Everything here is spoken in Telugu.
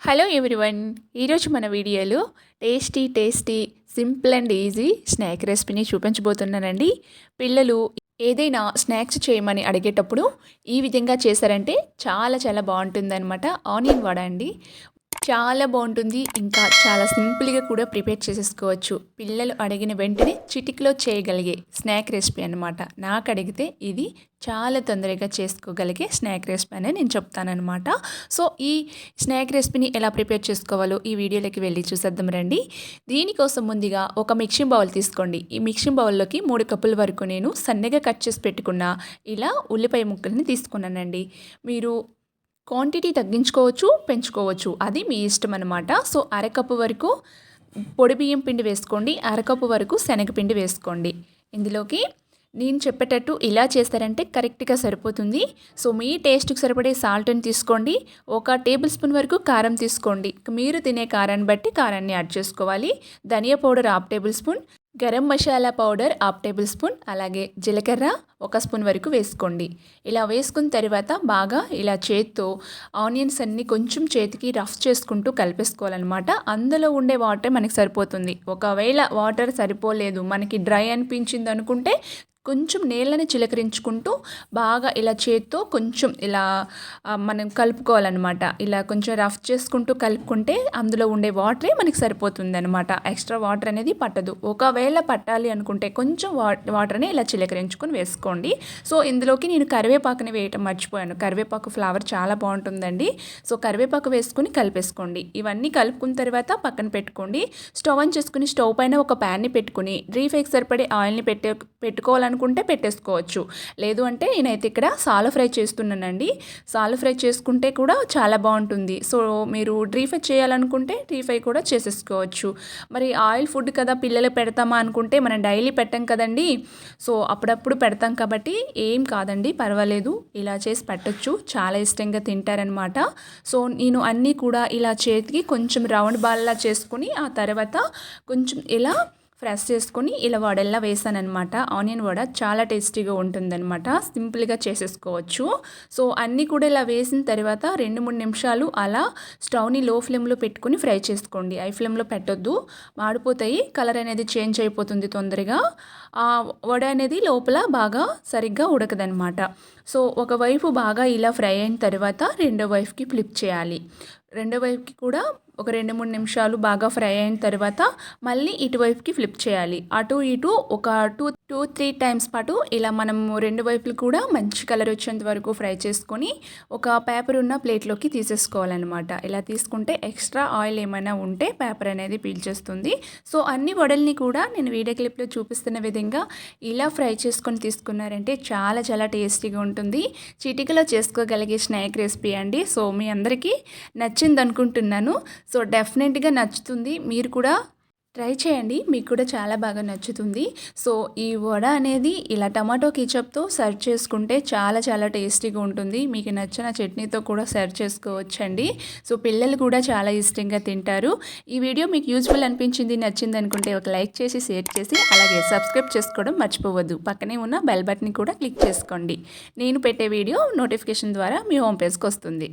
హలో ఎవ్రీవన్ ఈరోజు మన వీడియోలో tasty tasty simple and easy snack రెసిపీని చూపించబోతున్నానండి. పిల్లలు ఏదైనా స్నాక్స్ చేయమని అడిగేటప్పుడు ఈ విధంగా చేశారంటే చాలా చాలా బాగుంటుందన్నమాట. ఆనియన్ వడ అండి. చాలా బాగుంటుంది. ఇంకా చాలా సింపుల్గా కూడా ప్రిపేర్ చేసేసుకోవచ్చు. పిల్లలు అడిగిన వెంటనే చిటికలో చేయగలిగే స్నాక్ రెసిపీ అనమాట నాకు అడిగితే ఇది చాలా తొందరగా చేసుకోగలిగే స్నాక్ రెసిపీ అని నేను చెప్తానమాట సో ఈ స్నాక్ రెసిపీని ఎలా ప్రిపేర్ చేసుకోవాలో ఈ వీడియోలోకి వెళ్ళి చూసేద్దాం రండి. దీనికోసం ముందుగా ఒక మిక్సింగ్ బౌల్ తీసుకోండి. ఈ మిక్సింగ్ బౌల్లోకి మూడు కప్పుల వరకు నేను సన్నగా కట్ చేసి పెట్టుకున్న ఇలా ఉల్లిపాయ ముక్కల్ని తీసుకున్నానండి. మీరు క్వాంటిటీ తగ్గించుకోవచ్చు పెంచుకోవచ్చు. అది మీ ఇష్టం అనమాట సో అరకప్పు వరకు పొడి బియ్యం పిండి వేసుకోండి. అరకప్పు వరకు శనగపిండి వేసుకోండి. ఇందులోకి నేను చెప్పేటట్టు ఇలా చేస్తారంటే కరెక్ట్గా సరిపోతుంది. సో మీ టేస్ట్కి సరిపడే సాల్ట్ని తీసుకోండి. ఒక టేబుల్ స్పూన్ వరకు కారం తీసుకోండి. మీరు తినే కారాన్ని బట్టి కారాన్ని యాడ్ చేసుకోవాలి. ధనియా powder half tablespoon. Garam masala powder half tablespoon అలాగే జీలకర్ర ఒక స్పూన్ వరకు వేసుకోండి. ఇలా వేసుకున్న తర్వాత బాగా ఇలా చేత్తో ఆనియన్స్ అన్ని కొంచెం చేతికి రఫ్ చేసుకుంటూ కలిపేసుకోవాలన్నమాట. అందులో ఉండే వాటర్ మనకి సరిపోతుంది. ఒకవేళ వాటర్ సరిపోలేదు మనకి డ్రై అనిపించింది అనుకుంటే కొంచెం నీళ్ళని చిలకరించుకుంటూ బాగా ఇలా చేత్తో కొంచెం ఇలా మనం కలుపుకోవాలన్నమాట. ఇలా కొంచెం రఫ్ చేసుకుంటూ కలుపుకుంటే అందులో ఉండే వాటరే మనకి సరిపోతుందన్నమాట. ఎక్స్ట్రా వాటర్ అనేది పట్టదు. ఒకవేళ పట్టాలి అనుకుంటే కొంచెం వా వాటర్ని ఇలా చిలకరించుకొని వేసుకోండి. సో ఇందులోకి నేను కరివేపాకుని వేయటం మర్చిపోయాను. కరివేపాకు ఫ్లవర్ చాలా బాగుంటుందండి. సో కరివేపాకు వేసుకుని కలిపేసుకోండి. ఇవన్నీ కలుపుకున్న తర్వాత పక్కన పెట్టుకోండి. స్టవ్ ఆన్ చేసుకుని స్టవ్ పైన ఒక ప్యాన్ని పెట్టుకుని రీఫేక్ సరిపడే ఆయిల్ని పెట్టే పెట్టుకోవాలను అనుకుంటే పెట్టేసుకోవచ్చు. లేదు అంటే నేనైతే ఇక్కడ సాలు ఫ్రై చేస్తున్నానండి. సాలు ఫ్రై చేసుకుంటే కూడా చాలా బాగుంటుంది. సో మీరు డ్రీ ఫ్రై చేయాలనుకుంటే డ్రీ ఫ్రై కూడా చేసేసుకోవచ్చు. మరి ఆయిల్ ఫుడ్ కదా పిల్లలు పెడతామా అనుకుంటే మనం డైలీ పెట్టాం కదండి. సో అప్పుడప్పుడు పెడతాం కాబట్టి ఏం కాదండి పర్వాలేదు. ఇలా చేసి పెట్టచ్చు. చాలా ఇష్టంగా తింటారనమాట సో నేను అన్నీ కూడా ఇలా చేతికి కొంచెం రౌండ్ బాల్లా చేసుకుని ఆ తర్వాత కొంచెం ఇలా ఫ్రెష్ చేసుకొని ఇలా వడల్లా వేసానమాట ఆనియన్ వడ చాలా టేస్టీగా ఉంటుందన్నమాట. సింపుల్గా చేసేసుకోవచ్చు. సో అన్నీ కూడా ఇలా వేసిన తర్వాత రెండు మూడు నిమిషాలు అలా స్టవ్ని లో ఫ్లేమ్లో పెట్టుకొని ఫ్రై చేసుకోండి. ఐ ఫ్లేమ్లో పెట్టొద్దు. మాడిపోతాయి. కలర్ అనేది చేంజ్ అయిపోతుంది తొందరగా. ఆ వడ అనేది లోపల బాగా సరిగ్గా ఉడకదనమాట సో ఒకవైపు బాగా ఇలా ఫ్రై అయిన తర్వాత రెండో వైపుకి ఫ్లిప్ చేయాలి. రెండో వైపుకి కూడా ఒక రెండు మూడు నిమిషాలు బాగా ఫ్రై అయిన తర్వాత మళ్ళీ ఇటువైపుకి ఫ్లిప్ చేయాలి. అటు ఇటు ఒక టూ టూ త్రీ టైమ్స్ పాటు ఇలా మనం రెండు వైపులు కూడా మంచి కలర్ వచ్చేంత వరకు ఫ్రై చేసుకొని ఒక పేపర్ ఉన్న ప్లేట్లోకి తీసేసుకోవాలన్నమాట. ఇలా తీసుకుంటే ఎక్స్ట్రా ఆయిల్ ఏమైనా ఉంటే పేపర్ అనేది పీల్చేస్తుంది. సో అన్ని వడల్ని కూడా నేను వీడియో క్లిప్లో చూపిస్తున్న విధంగా ఇలా ఫ్రై చేసుకొని తీసుకున్నారంటే చాలా చాలా టేస్టీగా ఉంటుంది. చిటికలో చేసుకోగలిగే స్నాక్ రెసిపీ అండి. సో మీ అందరికీ నచ్చింది అనుకుంటున్నాను సో డెఫినెట్గా నచ్చుతుంది. మీరు కూడా ట్రై చేయండి. మీకు కూడా చాలా బాగా నచ్చుతుంది. సో ఈ వడ అనేది ఇలా టమాటో కిచప్తో సర్వ్ చేసుకుంటే చాలా చాలా టేస్టీగా ఉంటుంది. మీకు నచ్చిన చట్నీతో కూడా సర్వ్ చేసుకోవచ్చండి. సో పిల్లలు కూడా చాలా ఇష్టంగా తింటారు. ఈ వీడియో మీకు యూజ్ఫుల్ అనిపించింది నచ్చింది అనుకుంటే ఒక లైక్ చేసి షేర్ చేసి అలాగే సబ్స్క్రైబ్ చేసుకోవడం మర్చిపోవద్దు. పక్కనే ఉన్న బెల్ బటన్ కూడా క్లిక్ చేసుకోండి. నేను పెట్టే వీడియో నోటిఫికేషన్ ద్వారా మీ హోమ్ పేజ్కి వస్తుంది.